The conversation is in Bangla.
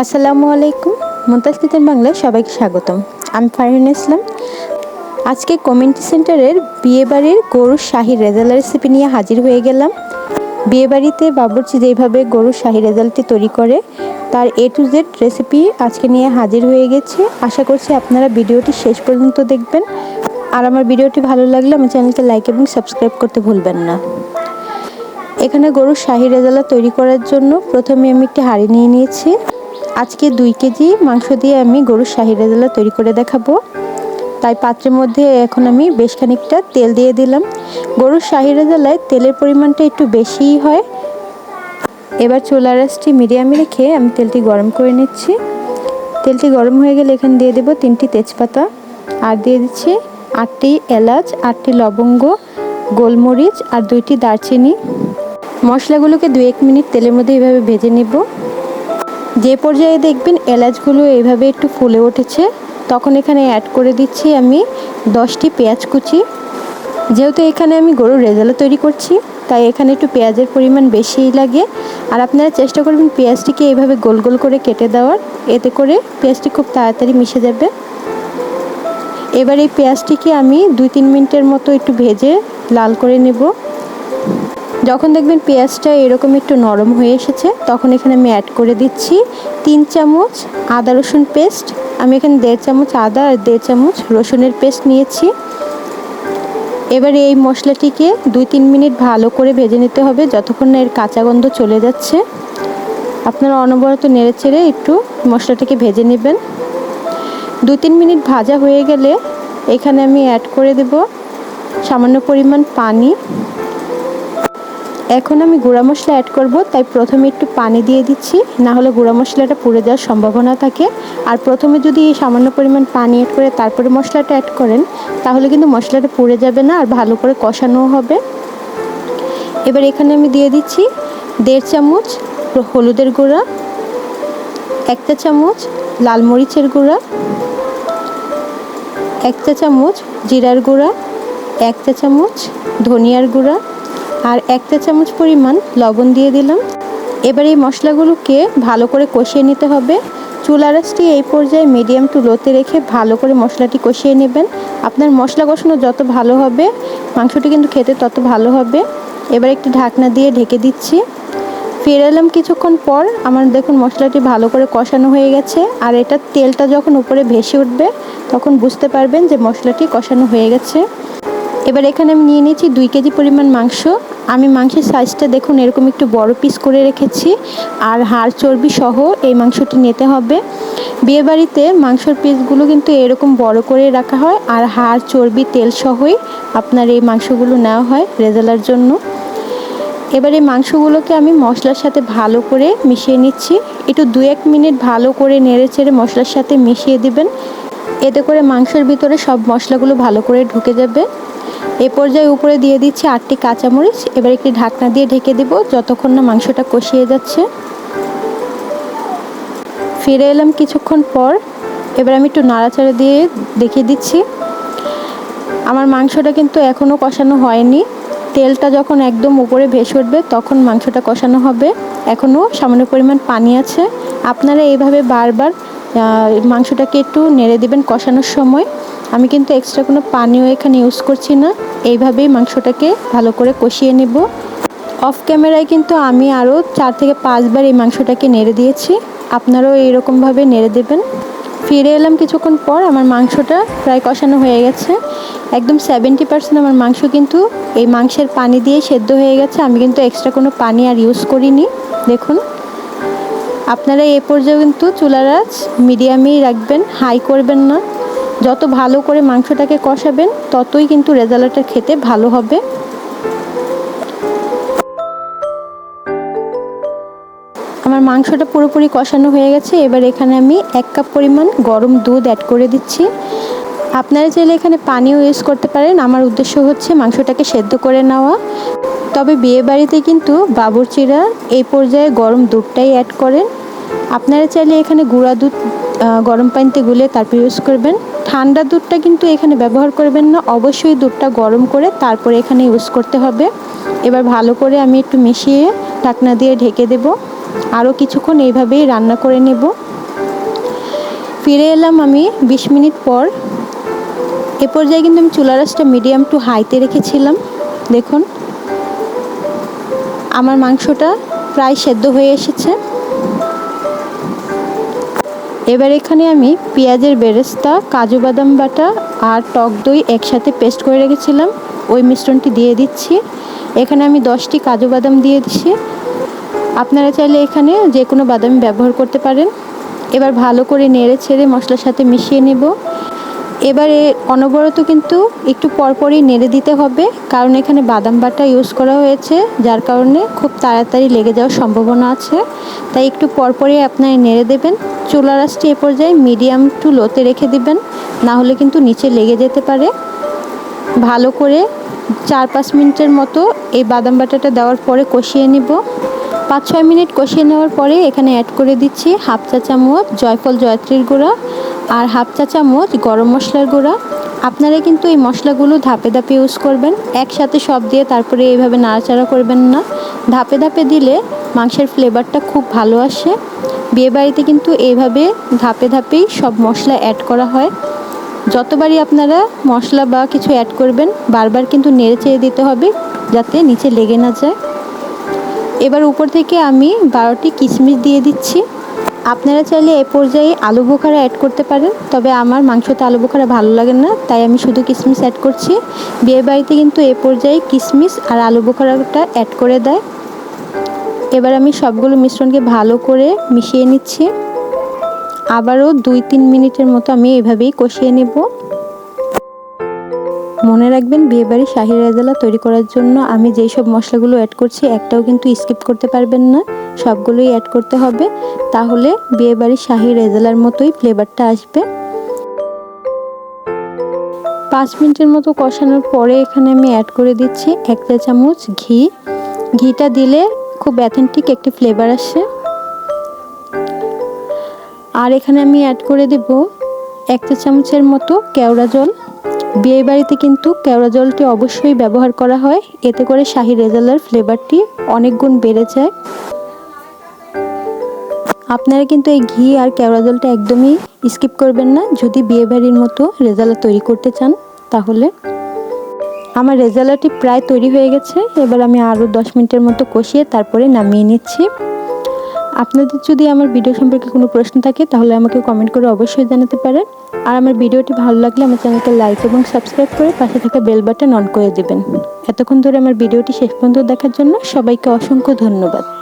আসসালামু আলাইকুম। মুমতাজ বাংলায় সবাইকে স্বাগতম। আমি ফারহিন ইসলাম। আজকে কমিউনিটি সেন্টারের বিয়েবাড়ির গরুর শাহি রেজাল্ট রেসিপি নিয়ে হাজির হয়ে গেলাম। বিয়েবাড়িতে বাবুর্চি যেভাবে গরুর শাহি রেজাল্টটি তৈরি করে, তার এ টু জেড রেসিপি আজকে নিয়ে হাজির হয়ে গেছে। আশা করছি আপনারা ভিডিওটি শেষ পর্যন্ত দেখবেন। আর আমার ভিডিওটি ভালো লাগলে আমার চ্যানেলকে লাইক এবং সাবস্ক্রাইব করতে ভুলবেন না। এখানে গরুর শাহি রেজালা তৈরি করার জন্য প্রথমে আমি একটি হাঁড়ি নিয়ে নিয়েছি। আজকে দুই কেজি মাংস দিয়ে আমি গরুর শাহি রেজালা তৈরি করে দেখাবো। তাই পাত্রের মধ্যে এখন আমি বেশ খানিকটা তেল দিয়ে দিলাম। গরুর শাহি রেজালায় তেলের পরিমাণটা একটু বেশিই হয়। এবার চুলা রাসটি মিডিয়ামে রেখে আমি তেলটি গরম করে নিচ্ছি। তেলটি গরম হয়ে গেলে এখানে দিয়ে দেবো তিনটি তেজপাতা। আর দিয়ে দিচ্ছি আটটি এলাচ, আটটি লবঙ্গ, গোলমরিচ আর দুইটি দারচিনি। মশলাগুলোকে দু এক মিনিট তেলের মধ্যে এভাবে ভেজে নেব। যে পর্যায়ে দেখবেন এলাচগুলো এইভাবে একটু ফুলে উঠেছে, তখন এখানে অ্যাড করে দিচ্ছি আমি দশটি পেঁয়াজ কুচি। যেহেতু এখানে আমি গরুর রেজালা তৈরি করছি, তাই এখানে একটু পেঁয়াজের পরিমাণ বেশিই লাগে। আর আপনারা চেষ্টা করবেন পেঁয়াজটিকে এইভাবে গোল গোল করে কেটে দেওয়ার, এতে করে পেঁয়াজটি খুব তাড়াতাড়ি মিশে যাবে। এবার এই পেঁয়াজটিকে আমি দুই তিন মিনিটের মতো একটু ভেজে লাল করে নেব। যখন দেখবেন পেঁয়াজটা এরকম একটু নরম হয়ে এসেছে, তখন এখানে আমি অ্যাড করে দিচ্ছি তিন চামচ আদা রসুন পেস্ট আমি এখানে দেড় চামচ আদা আর দেড় চামচ রসুনের পেস্ট নিয়েছি। এবার এই মশলাটিকে দুই তিন মিনিট ভালো করে ভেজে নিতে হবে যতক্ষণ না এর কাঁচা গন্ধ চলে যাচ্ছে। আপনারা অনবরত নেড়ে চেড়ে একটু মশলাটাকে ভেজে নেবেন। দু তিন মিনিট ভাজা হয়ে গেলে এখানে আমি অ্যাড করে দেব সামান্য পরিমাণ পানি। এখন আমি গুঁড়া মশলা অ্যাড করব, তাই প্রথমে একটু পানি দিয়ে দিচ্ছি, না হলে গুঁড়া মশলাটা পুড়ে যাওয়ার সম্ভাবনা থাকে। আর প্রথমে যদি এই সামান্য পরিমাণ পানি অ্যাড করে তারপরে মশলাটা অ্যাড করেন, তাহলে কিন্তু মশলাটা পুড়ে যাবে না আর ভালো করে কষানো হবে। এবার এখানে আমি দিয়ে দিচ্ছি দেড় চামচ হলুদের গুঁড়া, একটা চামচ লাল মরিচের গুঁড়া এক চা চামচ জিরার গুঁড়া এক চা চামচ ধনিয়ার গুঁড়া আর এক চা চামচ পরিমাণ লবণ দিয়ে দিলাম। এবার এই মশলাগুলোকে ভালো করে কষিয়ে নিতে হবে। চুলা রাসটি এই পর্যায়ে মিডিয়াম টু লোতে রেখে ভালো করে মশলাটি কষিয়ে নেবেন। আপনার মশলা কষানো যত ভালো হবে, মাংসটি কিন্তু খেতে তত ভালো হবে। এবার একটি ঢাকনা দিয়ে ঢেকে দিচ্ছি। ফিরে এলাম কিছুক্ষণ পর, আমার দেখুন মশলাটি ভালো করে কষানো হয়ে গেছে। আর এটা তেলটা যখন উপরে ভেসে উঠবে, তখন বুঝতে পারবেন যে মশলাটি কষানো হয়ে গেছে। এবার এখানে আমি নিয়ে নিয়েছি দুই কেজি পরিমাণ মাংস। আমি মাংসের সাইজটা দেখুন, এরকম একটু বড় পিস করে রেখেছি আর হাড় চর্বি সহ এই মাংসটি নিতে হবে। বিয়েবাড়িতে মাংসর পিসগুলো কিন্তু এরকম বড় করে রাখা হয় আর হাড় চর্বি, তেল সহই আপনার এই মাংসগুলো নেওয়া হয় রেজালার জন্য। এবার এই মাংসগুলোকে আমি মশলার সাথে ভালো করে মিশিয়ে নিচ্ছি। একটু দু এক মিনিট ভালো করে নেড়ে চেড়ে মশলার সাথে মিশিয়ে দিবেন। এতে করে মাংসের ভিতরে সব মশলাগুলো ভালো করে ঢুকে যাবে। এ পর্যায়ে উপরে দিয়ে দিচ্ছি আটটি কাঁচামরিচ। এবার একটি ঢাকনা দিয়ে ঢেকে দেব, যতক্ষণ না মাংসটা কষিয়ে যাচ্ছে। ফিরে এলাম কিছুক্ষণ পর। এবার আমি একটু নাড়াচাড়া দিয়ে দেখিয়ে দিচ্ছি। আমার মাংসটা কিন্তু এখনও কষানো হয়নি। তেলটা যখন একদম উপরে ভেসে উঠবে, তখন মাংসটা কষানো হবে। এখনও সামান্য পরিমাণ পানি আছে। আপনারা এইভাবে বারবার মাংসটাকে একটু নেড়ে দেবেন কষানোর সময়। আমি কিন্তু এক্সট্রা কোনো পানিও এখানে ইউজ করছি না। এইভাবেই মাংসটাকে ভালো করে কষিয়ে নেব। অফ ক্যামেরায় কিন্তু আমি আরও চার থেকে পাঁচবার এই মাংসটাকে নেড়ে দিয়েছি। আপনারাও এইরকমভাবে নেড়ে দেবেন। ফিরে এলাম কিছুক্ষণ পর, আমার মাংসটা প্রায় কষানো হয়ে গেছে। একদম সেভেন্টি পার্সেন্ট আমার মাংস কিন্তু এই মাংসের পানি দিয়ে সেদ্ধ হয়ে গেছে। আমি কিন্তু এক্সট্রা কোনো পানি আর ইউজ করিনি। দেখুন। আপনারা এ পর্যায়ে কিন্তু চুলার আঁচ মিডিয়ামেই রাখবেন হাই করবেন না। যত ভালো করে মাংসটাকে কষাবেন, ততই কিন্তু রেজাল্টটা খেতে ভালো হবে। আমার মাংসটা পুরোপুরি কষানো হয়ে গেছে। এবার এখানে আমি এক কাপ পরিমাণ গরম দুধ অ্যাড করে দিচ্ছি। আপনারা চাইলে এখানে পানিও ইউজ করতে পারেন। আমার উদ্দেশ্য হচ্ছে মাংসটাকে সেদ্ধ করে নেওয়া। তবে বিয়ে বাড়িতে কিন্তু বাবুরচিরা এই পর্যায়ে গরম দুধটাই অ্যাড করেন। আপনারা চাইলে এখানে গুঁড়া দুধ গরম পানিতে গুলে তারপর ইউজ করবেন। ঠান্ডা দুধটা কিন্তু এখানে ব্যবহার করবেন না। অবশ্যই দুধটা গরম করে তারপরে এখানে ইউজ করতে হবে। এবার ভালো করে আমি একটু মিশিয়ে ঢাকনা দিয়ে ঢেকে দেব। আরও কিছুক্ষণ এইভাবেই রান্না করে নেব। ফিরে এলাম আমি বিশ মিনিট পর। এ পর্যায়ে কিন্তু আমি চুলা রাসটা মিডিয়াম টু হাইতে রেখেছিলাম। দেখুন, আমার মাংসটা প্রায় সেদ্ধ হয়ে এসেছে। এবার এখানে আমি পেঁয়াজের বেরেস্তা, কাজু বাদাম বাটা আর টক দই একসাথে পেস্ট করে রেখেছিলাম। ওই মিশ্রণটি দিয়ে দিচ্ছি। এখানে আমি দশটি কাজু বাদাম দিয়ে দিচ্ছি। আপনারা চাইলে এখানে যে কোনো বাদাম ব্যবহার করতে পারেন। এবার ভালো করে নেড়ে ছেড়ে মশলার সাথে মিশিয়ে নেব। এবারে অনবরত কিন্তু একটু পরপরই নেড়ে দিতে হবে, কারণ এখানে বাদাম বাটা ইউজ করা হয়েছে, যার কারণে খুব তাড়াতাড়ি লেগে যাওয়ার সম্ভাবনা আছে। তাই একটু পরপরই আপনারা নেড়ে দেবেন চুলা রাসটি এ পর্যায়ে মিডিয়াম টু লোতে রেখে দিবেন, না হলে কিন্তু নিচে লেগে যেতে পারে। ভালো করে চার পাঁচ মিনিটের মতো এই বাদাম বাটাটা দেওয়ার পরে কষিয়ে নিব। পাঁচ ছয় মিনিট কষিয়ে নেওয়ার পরে এখানে অ্যাড করে দিচ্ছি হাফ চা চামচ জয়ফল জয়ত্রীর গুঁড়া আর হাফ চা চামচ গরম মশলার গুঁড়া। আপনারা কিন্তু এই মশলাগুলো ধাপে ধাপে ইউজ করবেন। একসাথে সব দিয়ে তারপরে এইভাবে নাড়াচাড়া করবেন না। ধাপে ধাপে দিলে মাংসের ফ্লেভারটা খুব ভালো আসে। বিয়েবাড়িতে কিন্তু এইভাবে ধাপে ধাপেই সব মশলা অ্যাড করা হয়। যতবারই আপনারা মশলা বা কিছু অ্যাড করবেন, বারবার কিন্তু নেড়ে চেড়ে দিতে হবে যাতে নিচে লেগে না যায়। এবার উপর থেকে আমি বারোটি কিশমিশ দিয়ে দিচ্ছি। আপনারা চাইলে এ পর্যায়ে আলু বোখারা অ্যাড করতে পারেন, তবে আমার মাংসতে আলু বোখারা ভালো লাগে না, তাই আমি শুধু কিশমিশ অ্যাড করছি। বিয়ে বাড়িতে কিন্তু এ পর্যায়ে কিশমিশ আর আলু বোখারাটা অ্যাড করে দেয়। এবার আমি সবগুলো মিশ্রণকে ভালো করে মিশিয়ে নিচ্ছি। আবারও দুই তিন মিনিটের মতো আমি এভাবেই কষিয়ে নেব। মনে রাখবেন, বিয়েবাড়ি শাহি রেজালা তৈরি করার জন্য আমি যেই সব মশলাগুলো অ্যাড করছি, একটাও কিন্তু স্কিপ করতে পারবেন না। সবগুলোই অ্যাড করতে হবে। তাহলে বিয়েবাড়ির শাহি রেজালার মতোই ফ্লেভারটা আসবে। পাঁচ মিনিটের মতো কষানোর পরে এখানে আমি অ্যাড করে দিচ্ছি এক চা চামচ ঘি। ঘিটা দিলে খুব অ্যাথেন্টিক একটি ফ্লেভার আসে। আর এখানে আমি অ্যাড করে দেব এক চা চামচের মতো কেওড়া জল। বিয়ে বাড়িতে কিন্তু কেওড়া জলটি অবশ্যই ব্যবহার করা হয়। এতে করে শাহি রেজালার ফ্লেভারটি অনেক গুণ বেড়ে যায়। আপনারা কিন্তু এই ঘি আর কেওড়া জলটা একদমই স্কিপ করবেন না। যদি বিয়ে বাড়ির মতো রেজালা তৈরি করতে চান, তাহলে। আমার রেজালাটি প্রায় তৈরি হয়ে গেছে। এবার আমি আরও দশ মিনিটের মতো কষিয়ে তারপরে নামিয়ে নিচ্ছি। আপনাদের যদি আমার ভিডিও সম্পর্কে কোনো প্রশ্ন থাকে, তাহলে আমাকে কমেন্ট করে অবশ্যই জানাতে পারেন। আর আমার ভিডিওটি ভালো লাগলে আমার চ্যানেলকে লাইক এবং সাবস্ক্রাইব করে পাশে থাকা বেল বাটন অন করে দেবেন। এতক্ষণ ধরে আমার ভিডিওটি শেষ পর্যন্ত দেখার জন্য সবাইকে অসংখ্য ধন্যবাদ।